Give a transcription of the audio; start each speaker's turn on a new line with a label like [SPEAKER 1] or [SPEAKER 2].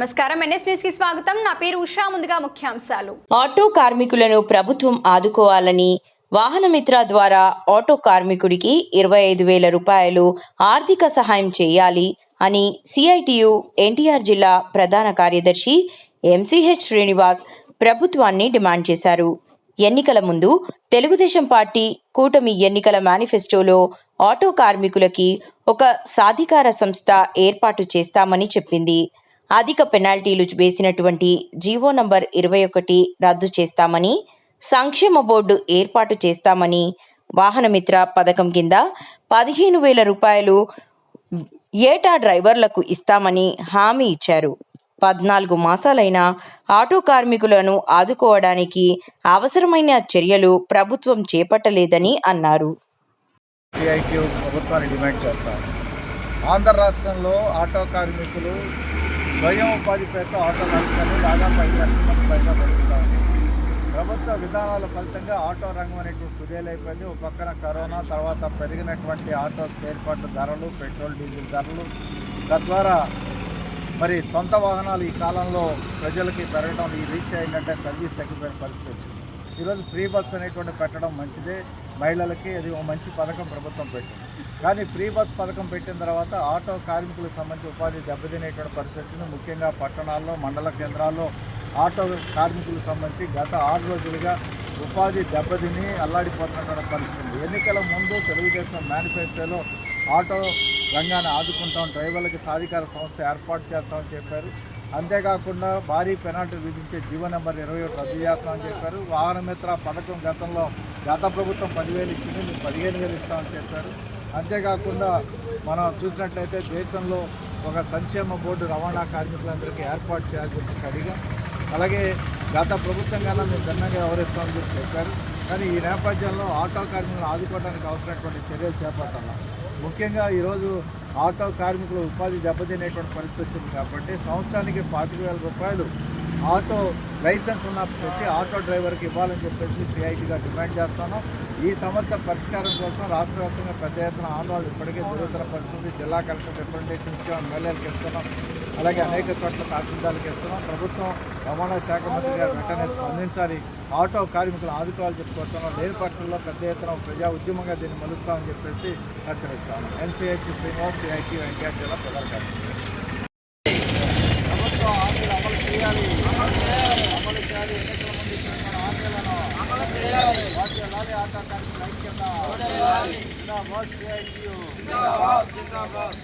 [SPEAKER 1] నమస్కారం. ఎన్ఎస్ న్యూస్కి స్వాగతం. నా పేరు ఉషా. ముందుగా ముఖ్యాంశాలు.
[SPEAKER 2] ఆటో కార్మికులను ప్రభుత్వం ఆదుకోవాలని వాహనమిత్ర ద్వారా ఆటో కార్మికుడికి ఇరవై ఐదు వేల రూపాయలు ఆర్థిక సహాయం చేయాలి అని సిఐటియు ఎన్టీఆర్ జిల్లా ప్రధాన కార్యదర్శి ఎంసీహెచ్ శ్రీనివాస్ ప్రభుత్వాన్ని డిమాండ్ చేశారు. ఎన్నికల ముందు తెలుగుదేశం పార్టీ కూటమి ఎన్నికల మేనిఫెస్టోలో ఆటో కార్మికులకి ఒక సాధికార సంస్థ ఏర్పాటు చేస్తామని చెప్పింది. అధిక పెనాల్టీలు వేసినటువంటి జీవో నంబర్ ఇరవై ఒకటి రద్దు చేస్తామని సంక్షేమ బోర్డు ఏర్పాటు చేస్తామని వాహనమిత్ర పథకం కింద పదిహేను వేల రూపాయలు ఏటా డ్రైవర్లకు ఇస్తామని హామీ ఇచ్చారు. పద్నాలుగు మాసాలైన ఆటో కార్మికులను ఆదుకోవడానికి అవసరమైన చర్యలు ప్రభుత్వం చేపట్టలేదని అన్నారు.
[SPEAKER 3] ప్రభుత్వాన్ని డిమాండ్ చేస్తారు. ఆంధ్ర రాష్ట్రంలో ఆటో కార్మికులు స్వయం ఉపాధి పేరుతో ఆటో రంగం దాదాపు ఐదు లక్షల మంది పైగా బతుకుతా ప్రభుత్వ విధానాల ఫలితంగా ఆటో రంగం అనేటువంటి కుదేలైపోయింది. ఒక పక్కన కరోనా తర్వాత పెరిగినటువంటి ఆటో స్పేర్ పార్ట్ ధరలు పెట్రోల్ డీజిల్ ధరలు. తద్వారా మరి సొంత వాహనాలు ఈ కాలంలో ప్రజలకి పెరగడం ఈ రీచ్ అయిందంటే సర్వీస్ తగ్గిపోయిన పరిస్థితి వచ్చింది. ఈరోజు ఫ్రీ బస్ అనేటువంటి పెట్టడం మంచిదే. మహిళలకి అది ఒక మంచి పథకం ప్రభుత్వం పెట్టింది. కానీ ఫ్రీ బస్ పథకం పెట్టిన తర్వాత ఆటో కార్మికులకు సంబంధించి ఉపాధి దెబ్బతినేటువంటి పరిస్థితి వచ్చింది ముఖ్యంగా పట్టణాల్లో మండల కేంద్రాల్లో ఆటో కార్మికులకు సంబంధించి గత ఆరు రోజులుగా ఉపాధి దెబ్బతిని అల్లాడిపోతున్నటువంటి పరిస్థితి. ఎన్నికల ముందు తెలుగుదేశం మేనిఫెస్టోలో ఆటో రంగాన్ని ఆదుకుంటాం డ్రైవర్లకి సాధికార సంస్థ ఏర్పాటు చేస్తామని చెప్పారు. అంతేకాకుండా భారీ పెనాల్టీ విధించే జీవో నెంబర్ ఇరవై ఒకటి రద్దు చేస్తామని చెప్పారు. వాహన మిత్ర పథకం గతంలో గత ప్రభుత్వం పదివేలు ఇచ్చింది మీరు పదిహేను వేలు ఇస్తామని చెప్పారు. అంతేకాకుండా మనం చూసినట్లయితే దేశంలో ఒక సంక్షేమ బోర్డు రవాణా కార్మికులందరికీ ఏర్పాటు చేయాలని చెప్పేసి అడిగాం. అలాగే గత ప్రభుత్వం కన్నా మేము భిన్నంగా వ్యవహరిస్తామని చెప్పి చెప్పారు. కానీ ఈ నేపథ్యంలో ఆటో కార్మికులను ఆదుకోవడానికి అవసరమైనటువంటి చర్యలు చేపట్టాలి? ముఖ్యంగా ఈరోజు ఆటో కార్మికుల ఉపాధి దెబ్బతినేటువంటి పరిస్థితి వచ్చింది కాబట్టి సంవత్సరానికి పాతిక వేల రూపాయలు ఆటో లైసెన్స్ ఉన్న ప్రతి ఆటో డ్రైవర్కి ఇవ్వాలని చెప్పేసి సిఐటిగా డిమాండ్ చేస్తాను. ఈ సమస్య పరిష్కారం కోసం రాష్ట్ర వ్యాప్తంగా పెద్ద ఎత్తున ఆందోళన ఇప్పటికే జరుగుతున్న పరిస్థితి జిల్లా కలెక్టర్ రిప్రజెంటేషన్ ఇచ్చాం ఎమ్మెల్యేలకు ఇస్తున్నాం. అలాగే అనేక చోట్ల తహసీల్దార్లకు ఇస్తున్నాం. ప్రభుత్వం రవాణా శాఖ మంత్రి గారు వెంటనే స్పందించాలి. ఆటో కార్మికులు ఆదుకోవాలని చెప్పుకుంటున్నాం లేని పట్టణంలో పెద్ద ఎత్తున ప్రజా ఉద్యమంగా దీన్ని మలుస్తామని చెప్పేసి హెచ్చరిస్తాను. ఎన్సీహెచ్ శ్రీనివాస్ సిఐటి ఎన్టీఆర్ జిల్లా ప్రధాన కార్యదర్శి ప్రభుత్వం హామీలు అమలు చేయాలి అమలు చేయాలి ఎన్నికల ముందు ఇచ్చిన హామీలను అమలు చేయాలి వాటి అలాగే ఆటో కార్మికుల ఐక్యత జిందాబాద్ సిఐటియు జిందాబాద్ జిందాబాద్